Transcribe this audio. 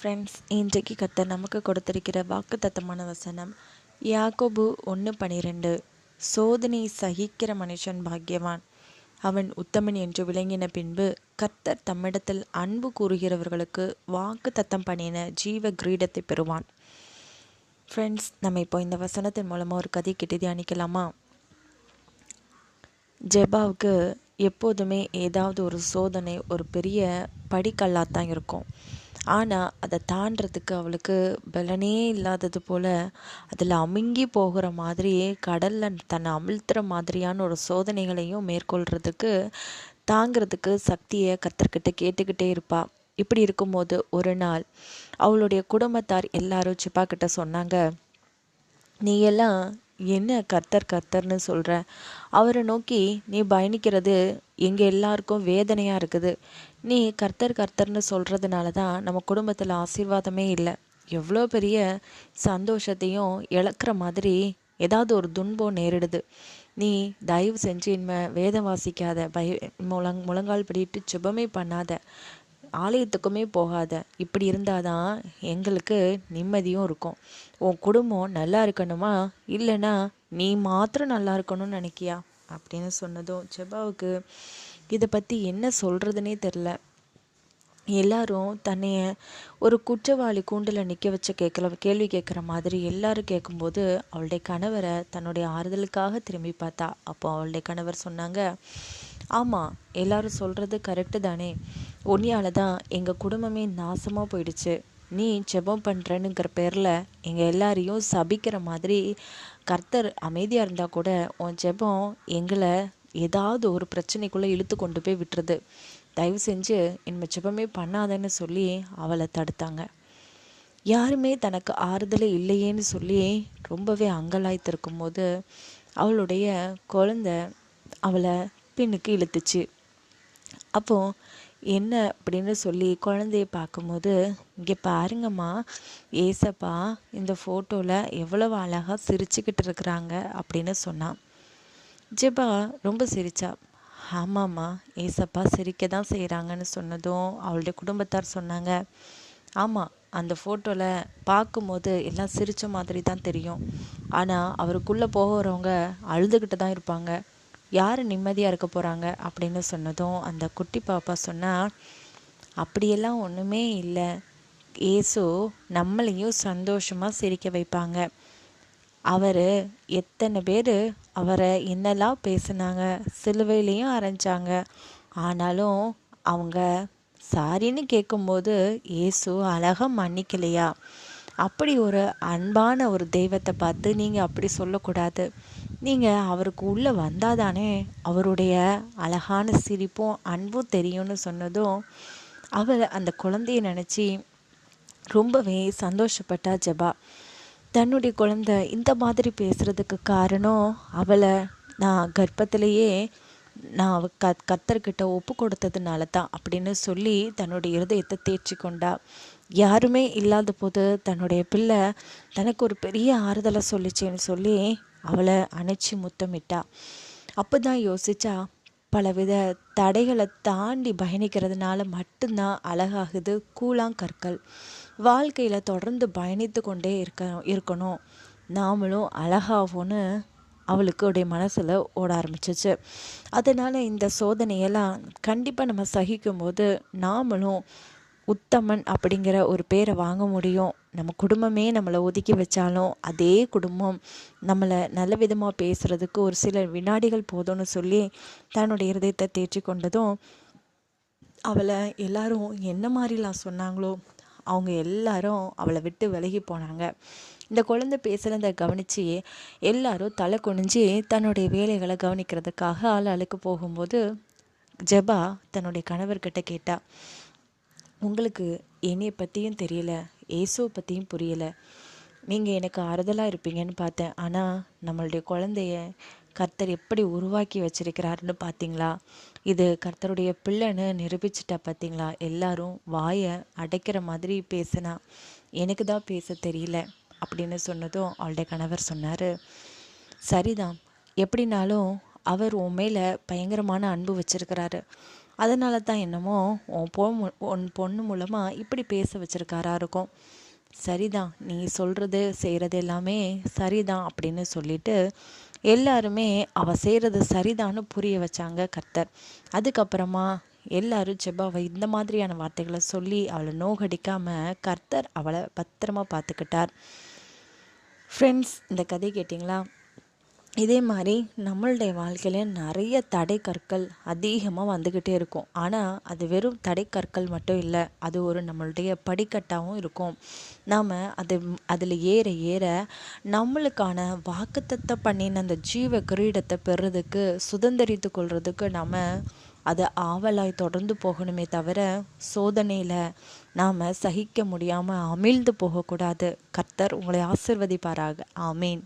Friends இன்றைக்கு கர்த்தர் நமக்கு கொடுத்திருக்கிற வாக்குத்தத்தமான வசனம் யாக்கோபு ஒன்று பனிரெண்டு. சோதனை சகிக்கிற மனுஷன் பாக்கியவான். அவன் உத்தமன் என்று விளங்கின பின்பு கர்த்தர் தம்மிடத்தில் அன்பு கூறுகிறவர்களுக்கு வாக்கு தத்தம் பண்ணின ஜீவ கிரீடத்தை பெறுவான். ஃப்ரெண்ட்ஸ் நம்ம இப்போ இந்த வசனத்தின் மூலமாக ஒரு கதை கிட்ட தியானிக்கலாமா? ஜெபாவுக்கு எப்போதுமே ஏதாவது ஒரு சோதனை ஒரு பெரிய படிக்கல்லாக தான் இருக்கும். ஆனால் அதை தாண்டறதுக்கு அவளுக்கு பலனே இல்லாதது போல் அதில் அமுங்கி போகிற மாதிரியே கடலில் தன்னை அமிழ்த்துற மாதிரியான ஒரு சோதனைகளையும் மேற்கொள்கிறதுக்கு தாங்கிறதுக்கு சக்தியை கத்தர்கிட்ட கேட்டுக்கிட்டே இருப்பா. இப்படி இருக்கும்போது ஒரு நாள் அவளுடைய குடும்பத்தார் எல்லாரும் சிப்பா கிட்ட சொன்னாங்க நீ எல்லாம் என்ன கர்த்தர் கர்த்தர்னு சொல்கிற அவரை நோக்கி நீ பயணிக்கிறது எங்கள் எல்லாருக்கும் வேதனையாக இருக்குது. நீ கர்த்தர் கர்த்தர்னு சொல்கிறதுனால தான் நம்ம குடும்பத்தில் ஆசீர்வாதமே இல்லை. எவ்வளோ பெரிய சந்தோஷத்தையும் இழக்கிற மாதிரி ஏதாவது ஒரு துன்பம் நேரிடுது. நீ தயவு செஞ்சு இனிமே வேதம் வாசிக்காத. பய முழங் முழங்கால் படிட்டு சுபமே பண்ணாத. ஆலயத்துக்குமே போகாத. இப்படி இருந்தால் தான் எங்களுக்கு நிம்மதியும் இருக்கும். உன் குடும்பம் நல்லா இருக்கணுமா? இல்லைன்னா நீ மாத்திரம் நல்லா இருக்கணும்னு நினைக்கியா? அப்படின்னு சொன்னதும் செபாவுக்கு இதை பற்றி என்ன சொல்கிறதுனே தெரில எல்லாரும் தன்னைய ஒரு குற்றவாளி கூண்டில் நிற்க வச்ச கேட்கல கேள்வி கேட்குற மாதிரி எல்லாரும் கேட்கும்போது அவளுடைய கணவரை தன்னுடைய ஆறுதலுக்காக திரும்பி பார்த்தா. அப்போ அவளுடைய கணவர் சொன்னாங்க ஆமாம் எல்லாரும் சொல்கிறது கரெக்டு தானே. உன்னியால் தான் எங்கள் குடும்பமே நாசமாக போயிடுச்சு. நீ ஜெபம் பண்ணுறேனுங்கிற பேரில் எங்கள் எல்லாரையும் சபிக்கிற மாதிரி கர்த்தர் அமைதியாக இருந்தால் கூட உன் ஜெபம் எங்களை ஏதாவது ஒரு பிரச்சனைக்குள்ளே இழுத்து கொண்டு போய் விட்டுறது தயவு செஞ்சு இனிமேல் ஜெபமே பண்ணாதேன்னு சொல்லி அவளை தடுத்தாங்க. யாருமே தனக்கு ஆறுதலே இல்லையேன்னு சொல்லி ரொம்பவே அங்கலாய்த்திருக்கும் போது அவளுடைய குழந்த அவளை பின்னுக்கு இழுத்துச்சு. அப்போது என்ன அப்படின்னு சொல்லி குழந்தைய பார்க்கும்போது இங்கே பாருங்கம்மா ஏசப்பா இந்த ஃபோட்டோவில் எவ்வளவு அழகாக சிரிச்சுக்கிட்டு இருக்கிறாங்க அப்படின்னு சொன்னான். ஜெபா ரொம்ப சிரிச்சா. ஆமாம்மா. ஏசப்பா சிரிக்க தான் செய்கிறாங்கன்னு சொன்னதும் அவளுடைய குடும்பத்தார் சொன்னாங்க. ஆமாம் அந்த ஃபோட்டோவில் பார்க்கும்போது எல்லாம் சிரித்த மாதிரி தான் தெரியும். ஆனால் அவருக்குள்ளே போகிறவங்க அழுதுகிட்டு தான் இருப்பாங்க. யார் நிம்மதியாக இருக்க போகிறாங்க அப்படின்னு சொன்னதும் அந்த குட்டி பாப்பா சொன்னால் அப்படியெல்லாம் ஒன்றுமே இல்லை. ஏசு நம்மளையும் சந்தோஷமாக சிரிக்க வைப்பாங்க. அவர் எத்தனை பேர் அவரை என்னெல்லாம் பேசினாங்க சிலுவையிலையும் அரைஞ்சாங்க. ஆனாலும் அவங்க சாரின்னு கேட்கும்போது இயேசு அழகாக மன்னிக்கலையா? அப்படி ஒரு அன்பான ஒரு தெய்வத்தை பார்த்து நீங்கள் அப்படி சொல்லக்கூடாது. நீங்கள் அவருக்கு உள்ளே வந்தால் தானே அவருடைய அழகான சிரிப்பும் அன்பும் தெரியும்னு சொன்னதும் அவள் அந்த குழந்தைய நினச்சி ரொம்பவே சந்தோஷப்பட்டா ஜபா. தன்னுடைய குழந்தை இந்த மாதிரி பேசுகிறதுக்கு காரணம் அவளை நான் கர்ப்பத்திலேயே நான் க கத்தர்கிட்ட ஒப்பு கொடுத்ததுனால தான் அப்படின்னு சொல்லி தன்னுடைய இருதயத்தை தேர்ச்சி கொண்டா. யாருமே இல்லாத போது தன்னுடைய பிள்ளை தனக்கு ஒரு பெரிய ஆறுதலை சொல்லிச்சேன்னு சொல்லி அவளை அணைச்சி முத்தமிட்டா. அப்போ தான் யோசிச்சா பலவித தடைகளை தாண்டி பயணிக்கிறதுனால மட்டும்தான் அழகாகுது கூழாங்கற்கள். வாழ்க்கையில் தொடர்ந்து பயணித்து கொண்டே இருக்க இருக்கணும். நாமளும் அழகாகும்னு அவளுக்கு உடைய மனசில் ஓட ஆரம்பிச்சிச்சு. அதனால் இந்த சோதனையெல்லாம் கண்டிப்பாக நம்ம சகிக்கும்போது நாமளும் உத்தமன் அப்படிங்கிற ஒரு பேரை வாங்க முடியும். நம்ம குடும்பமே நம்மளை ஒதுக்கி வச்சாலும் அதே குடும்பம் நம்மளை நல்ல விதமாக பேசுகிறதுக்கு ஒரு சில வினாடிகள் போதும்னு சொல்லி தன்னுடைய இருதயத்தை தேற்றி கொண்டதும் அவளை எல்லாரும் என்ன மாதிரிலாம் சொன்னாங்களோ அவங்க எல்லாரும் அவளை விட்டு விலகி போனாங்க. இந்த குழந்தை பேசுகிறத கவனித்து எல்லாரும் தலை குனிஞ்சு தன்னுடைய வேலைகளை கவனிக்கிறதுக்காக ஆள் அழுக்கு போகும்போது ஜெபா தன்னுடைய கணவர்கிட்ட கேட்டா உங்களுக்கு என்னையை பற்றியும் தெரியல ஏசுவை பற்றியும் புரியலை. நீங்கள் எனக்கு ஆறுதலாக இருப்பீங்கன்னு பார்த்தேன். ஆனால் நம்மளுடைய குழந்தைய கர்த்தர் எப்படி உருவாக்கி வச்சிருக்கிறாருன்னு பார்த்தீங்களா இது கர்த்தருடைய பிள்ளைன்னு நிரூபிச்சிட்டா பார்த்தீங்களா எல்லாரும் வாயை அடைக்கிற மாதிரி பேசினா எனக்கு தான் பேச தெரியல அப்படின்னு சொன்னதும் அவளுடைய கணவர் சொன்னார். சரிதான். எப்படினாலும் அவர் உன் மேலே பயங்கரமான அன்பு வச்சிருக்கிறாரு. அதனால தான் என்னமோ உன் பொ உன் பொண்ணு மூலமாக இப்படி பேச வச்சிருக்காரா இருக்கும். சரிதான். நீ சொல்கிறது செய்கிறது எல்லாமே சரிதான் அப்படின்னு சொல்லிட்டு எல்லாருமே அவ செய்கிறது சரிதான்னு புரிய வச்சாங்க கர்த்தர். அதுக்கப்புறமா எல்லாரும் ஜெபாவை இந்த மாதிரியான வார்த்தைகளை சொல்லி அவளை நோகடிக்காம கர்த்தர் அவளை பத்திரமா பார்த்துக்கிட்டார். ஃப்ரெண்ட்ஸ் இந்த கதை கேட்டிங்களா? இதே மாதிரி நம்மளுடைய வாழ்க்கையில் நிறைய தடை கற்கள் அதிகமாக வந்துக்கிட்டே இருக்கும். ஆனால் அது வெறும் தடை கற்கள் மட்டும் இல்லை அது ஒரு நம்மளுடைய படிக்கட்டாகவும் இருக்கும். நாம் அது அதில் ஏற ஏற நம்மளுக்கான வாக்குத்தத்தை பண்ணின அந்த ஜீவ கிரீடத்தை பெறுறதுக்கு சுதந்திரித்து கொள்றதுக்கு நாம் அதை ஆவலாய் தொடர்ந்து போகணுமே தவிர சோதனையில் நாம் சகிக்க முடியாமல் அமிழ்ந்து போகக்கூடாது. கர்த்தர் உங்களை ஆசிர்வதிப்பாராக. ஆமீன்.